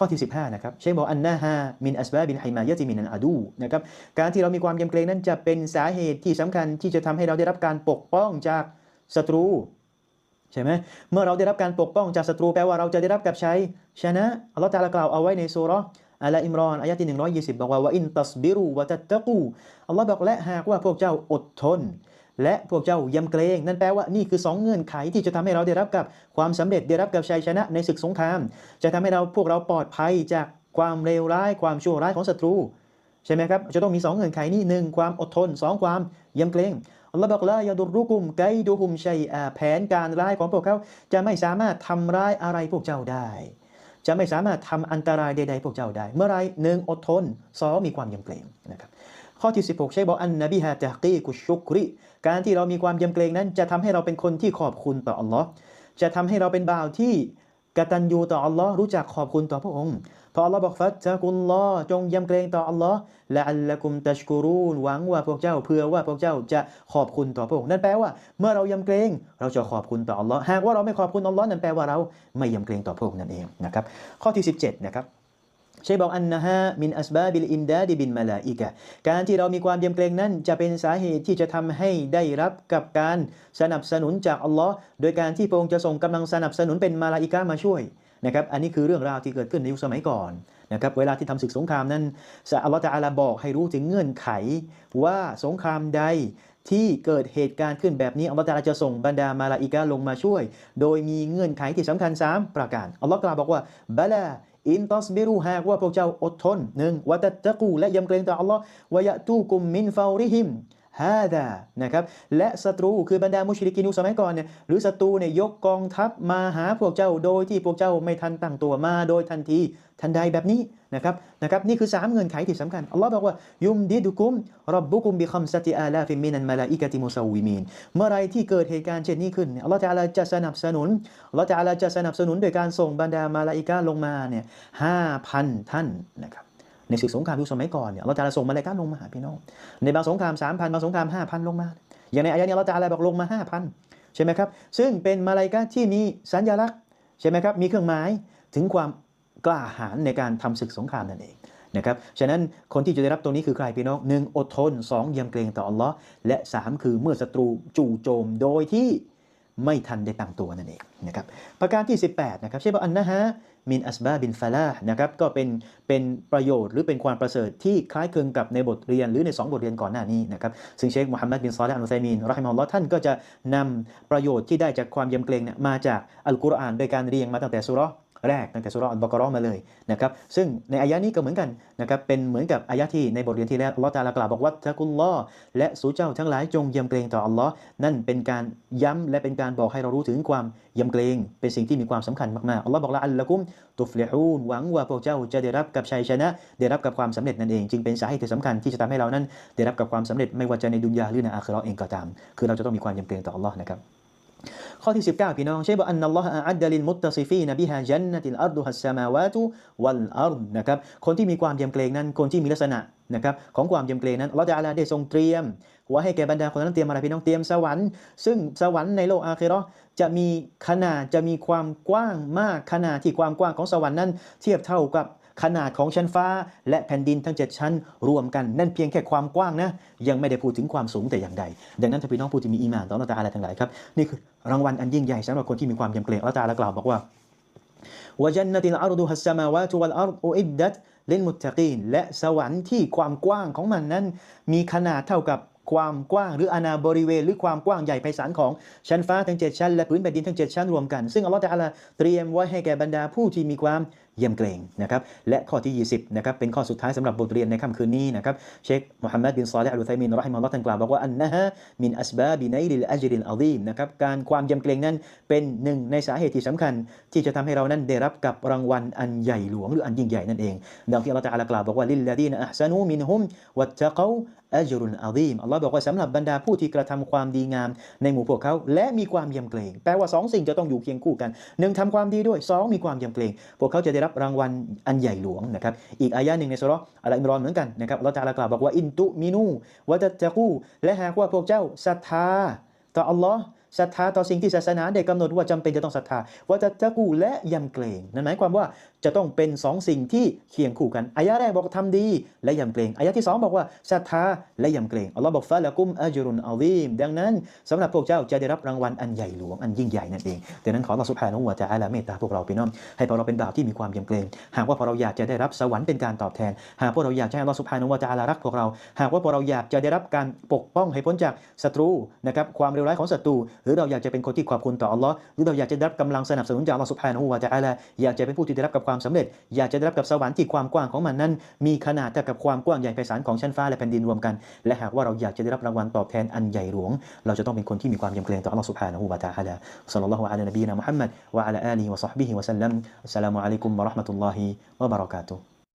ข้อที่ 15 นะครับเชคบอกอันนาฮามินอัสบาบินไฮมายะติมินันอาดูนะครับการที่เรามีความยำเกรงนั้นจะเป็นสาเหตุที่สำคัญที่จะทำให้เราได้รับการปกป้องจากศัตรูใช่ไหมเมื่อเราได้รับการปกป้องจากศัตรูแปลว่าเราจะได้รับกับชัยชนะอัลลอฮฺตาลากล่าวเอาไว้ในสุเรอัลอิมรอนอายะที่120 บอกว่าว่าอินตัสบิรูวะตัตตะกูอัลลอฮ์บอกและหากว่าพวกเจ้าอดทน และพวกเจ้ายำเกรง นั่นแปลว่านี่คือสองเงื่อนไขที่จะทำให้เราได้รับกับความสำเร็จได้รับกับชัยชนะในศึกสงคราม จะทำให้เราพวกเราปลอดภัยจากความเลวร้าย ความชั่วร้ายของศัตรูใช่ไหมครับจะต้องมีสองเงื่อนไขนี้หนึ่งความอดทนสองความยำเกรงอัลลอฮ์บอกละยาดุรุกุมไกดูฮุมชัยอาแผนการร้ายของพวกเขาจะไม่สามารถทำร้ายอะไรพวกเจ้าได้ จะไม่สามารถทำอันตรายใดๆพวกเจ้าได้ เมื่อไรหนึ่งอดทนสองมีความยำเกรงนะครับ ข้อที่ 16 ใช้บอกอันนบีฮะตะกีกุชุกริการที่เรามีความยำเกรงนั้น จะทำให้เราเป็นคนที่ขอบคุณต่ออัลลอฮ์จะทำให้เราเป็นบ่าวที่กตัญญูต่ออัลลอฮ์รู้จักขอบคุณต่อพระองค์พออัลลอฮ์บอกฟัตตะกุลลอจงยำเกรงต่ออัลลอฮ์และอัลละกุมตัชกูรูนหวังว่าพวกเจ้าเพื่อว่าพวกเจ้าจะขอบคุณต่อพระองค์นั่นแปลว่า เมื่อเรายำเกรงเราจะขอบคุณต่ออัลลอฮ์หากว่าเราไม่ขอบคุณอัลลอฮ์นั่นแปลว่าเราไม่ยำเกรงต่อพระองค์นั่นเองนะครับข้อที่ 17 นะครับ ใช่บอกอันนะฮะมินอัสบาบิลอิมดาดิบินมาลาอิกะการที่เรามีความยำเกรงนั้นจะเป็นสาเหตุที่จะทำให้ได้รับกับการสนับสนุนจากอัลลอฮ์โดยการที่พระองค์จะส่งกำลังสนับสนุนเป็นมาลาอิกะมาช่วยนะครับอันนี้คือเรื่องราวที่เกิดขึ้นในยุคสมัยก่อนนะครับเวลาที่ทำศึกสงครามนั้นอัลลอฮฺจะอาลาบอกให้รู้ถึงเงื่อนไข ว่าสงครามใดที่เกิดเหตุการณ์ขึ้นแบบนี้อัลลอฮฺจะส่งบรรดามาลาอิกะลงมาช่วย โดยมีเงื่อนไขที่สำคัญ 3 ประการอัลลอฮฺกล่าวบอกว่าบลา อินตัสบิรูหากว่าพวกเจ้าอดทนหนึ่งวะตัตตะกูและยำเกรงต่ออัลลอฮ์วะยะตูกุมมินฟาริฮิม ฮาดานะครับและศัตรูคือบรรดามุชริกินุสมัยก่อนเนี่ยหรือศัตรูเนี่ยยกกองทัพมาหาพวกเจ้าโดยที่พวกเจ้าไม่ทันตั้งตัวมาโดยทันทีทันใดแบบนี้นะครับนะครับนี่คือสามเงื่อนไขที่สำคัญอัลลอฮ์บอกว่ายุมดิดุกุมรับบุกุมบิคัมสติอาลาฟิมินันมาลาอิกะติมุซาวิมีนเมื่อไรที่เกิดเหตุการณ์เช่นนี้ขึ้นอัลลอฮ์จะอาลาจะสนับสนุนอัลลอฮ์จะอาลาจะสนับสนุนโดยการส่งบรรดามาลาอิกะลงมาเนี่ยห้าพันท่านนะครับ ในศึกสงครามยุคสมัยก่อนเนี่ยเราจะส่งมาเลกาลงมาหาพี่น้อง ในบางสงครามสามพันบางสงครามห้าพันลงมา อย่างในอายะนี้เราจะอะไรบอกลงมาห้าพันใช่ไหมครับ ซึ่งเป็นมาเลายกาที่มีสัญลักษณ์ใช่ไหมครับ มีเครื่องหมายถึงความกล้าหาญในการทำศึกสงครามนั่นเองนะครับ ฉะนั้นคนที่จะได้รับตรงนี้คือใครพี่น้องหนึ่งอดทนสองยำเกรงต่ออัลลอฮ์และสามคือเมื่อศัตรูจู่โจมโดยที่ ไม่ทันได้ตั้งตัวนั่นเองนะครับประการที่ 18นะครับเช่ป่ะอันนะฮะมินอัสบาบินฟาลานะครับก็เป็นเป็นประโยชน์หรือเป็นความประเสริฐที่คล้ายคลึงกับในบทเรียนหรือใน 2 บทเรียนก่อนหน้านี้นะครับซึ่งเชคมุฮัมมัดบินซอลและอัลไซมีนรอฮิมอัลลอฮ์ท่านก็จะนำประโยชน์ที่ได้จากความยำเกรงเนี่ยมาจากอัลกุรอานโดยการเรียงมาตั้งแต่สุร แรกตั้งแต่สุรอัลบากรอมาเลยนะครับซึ่งในอายะนี้ก็เหมือนกันนะครับเป็นเหมือนกับอายะที่ในบทเรียนที่แล้วอัลลอฮ์ตาลากล่าวบอกว่าตะกุลลอและสู่เจ้าทั้งหลายจงยำเกรงต่ออัลลอฮ์นั่นเป็นการย้ำและเป็นการบอกให้เรารู้ถึงความยำเกรงเป็นสิ่งที่มีความสำคัญมากๆอัลลอฮ์บอกละอัลละกุมตุฟลิฮูนหวังว่าพวกเจ้าจะได้รับกับชัยชนะ ได้รับกับความสำเร็จนั่นเอง จึงเป็นสาเหตุที่สำคัญที่จะทำให้เรานั้น ได้รับกับความสำเร็จไม่ว่าจะในดุนยาหรือในอาคราเองก็ตาม คือเราจะต้องมีความยำเกรงต่ออัลลอฮ์นะครับ ข้อที่ 19 พี่น้องใช่บอกอันนัลลอฮฺอัดดลิลมุตตซิฟีนบิฮาจันนติลอัรดุฮัสสมาวาตุวัลอัรดนะครับคนที่มีความยำเกรงนั้น คนที่มีลักษณะนะครับของความยำเกรงนั้นเราจะอาลาได้ทรงเตรียมว่าให้แก่บรรดาคนนั้นเตรียมอะไรพี่น้องเตรียมสวรรค์ ซึ่งสวรรค์ในโลกอาคิราะห์จะมีขนาดจะมีความกว้างมากขนาดที่ความกว้างของสวรรค์นั้น เทียบเท่ากับ ขนาดของชั้นฟ้า และแผ่นดินทั้ง 7 ชั้น รวมกันนั่นเพียงแค่ความกว้างนะ ยังไม่ได้พูดถึงความสูงแต่อย่างใด ดังนั้นถ้าพี่น้องผู้ที่มีอีมานต่อลลอฮฺตาอะไรทั้งหลายครับนี่คือรางวัลอันยิ่งใหญ่สำหรับคนที่มีความยำเกรงลลอฮฺตาลากล่าวบอกว่าวจันนติลอารดุฮัสสมาวาตุวัลอาร์อิดดัตเลนมุตะกีนและสวรรค์ที่ความกว้างของมันนั้น มีขนาดเท่ากับความกว้างหรืออาณาบริเวณ หรือความกว้างใหญ่ไพศาลของชั้นฟ้าทั้ง 7 ชั้น และพื้นแผ่นดินทั้ง 7 ชั้นรวมกัน ซึ่งอัลลอฮฺตะอาลาเตรียมไว้ให้แก่บรรดาผู้ที่มีความเยี่ยมเกรงนะครับและข้อที่ 20นะครับเป็นข้อสุดท้ายสำหรับบทเรียนในค่ำคืนนี้นะครับเชคมุฮัมมัดบินซอลและอัลไซมินรอฮิมอัลลอฮ์ท่านกล่าวบอกว่าอันนะฮะมินอัสบาบินัยลิลอัจรินอัลลีมนะครับการความเยี่ยมเกรงนั้นเป็นหนึ่งในสาเหตุที่สำคัญ ที่จะทำให้เรานั้นได้รับกับรางวัลอันใหญ่หลวงหรืออันยิ่งใหญ่นั่นเองดังที่อัลลอฮ์ตะอาลากล่าวบอกว่าลิลลาดีนอัพซานูมินฮุมวัตตะกาอัจรุนอัลลีมอัลลอฮ์บอกว่าสำหรับบรรดาผู้ที่กระทำความดีงามในหมู่พวกเขา และมีความเยี่ยมเกรงแปลว่าสองสิ่งจะต้องอยู่เคียงคู่กันหนึ่งทำความดีด้วยสองมีความเยี่ยมเกรง พวกเขาจะได้รับรางวัลอันใหญ่หลวงนะครับอีกอายะหนึ่งในสุรอัลอิมรอนเหมือนกันนะครับเราจะกล่าวบอกว่าอินตุมินูวะตัตะกูและหากว่าพวกเจ้าศรัทธาต่ออัลลอฮ์ ศรัทธาต่อสิ่งที่ศาสนาได้กำหนดว่าจำเป็นจะต้องศรัทธาว่าจะตะกูและยำเกรงนั่นหมายความว่าจะต้องเป็นสองสิ่งที่เคียงคู่กันอายะแรกบอกทำดี และยำเกรงอายะที่สองบอกว่าศรัทธาและยำเกรงอัลลอฮ์บอกฟาละกุมอัจรุนอาลีมดังนั้นสำหรับพวกเจ้าจะได้รับรางวัลอันใหญ่หลวงอันยิ่งใหญ่นั่นเองดังนั้นขออัลลอฮ์สุบฮานวะตะอาลาเมตตาพวกเราพี่น้องให้พวกเราเป็นบ่าวที่มีความยำเกรง หากว่าพวกเราอยากจะได้รับสวรรค์เป็นการตอบแทน หากพวกเราอยากจะให้อัลลอฮ์สุบฮานวะตะอาลารักพวกเรา หากว่าพวกเราอยากจะได้รับการปกป้องให้พ้นจากศัตรูนะครับความเลวร้ายของศัตรูหรือเราอยากจะเป็นคนที่ขอบคุณต่ออัลลอฮ์หรือเราอยากจะได้รับกำลังสนับสนุนจากอัลลอฮ์สุบฮานะฮูวะตะอาลาอยากจะเป็นผู้ที่ได้รับกับความสำเร็จ อยากจะได้รับกับสวรรค์ที่ความกว้างของมันนั้น มีขนาดเท่ากับความกว้างใหญ่ไพศาลของชั้นฟ้าและแผ่นดินรวมกัน และหากว่าเราอยากจะได้รับรางวัลตอบแทนอันใหญ่หลวง เราจะต้องเป็นคนที่มีความยำเกรงต่ออัลลอฮ์สุบฮานะฮูวะตะอาลาศ็อลลัลลอฮุอะลัยนบีนะมุฮัมมัดวะอะลาอาลีวะศอฮบิฮิวะซัลลัมอัสสลามุอะลัยกุมวะเราะห์มะตุลลอฮิวะบะเราะกาตุฮ์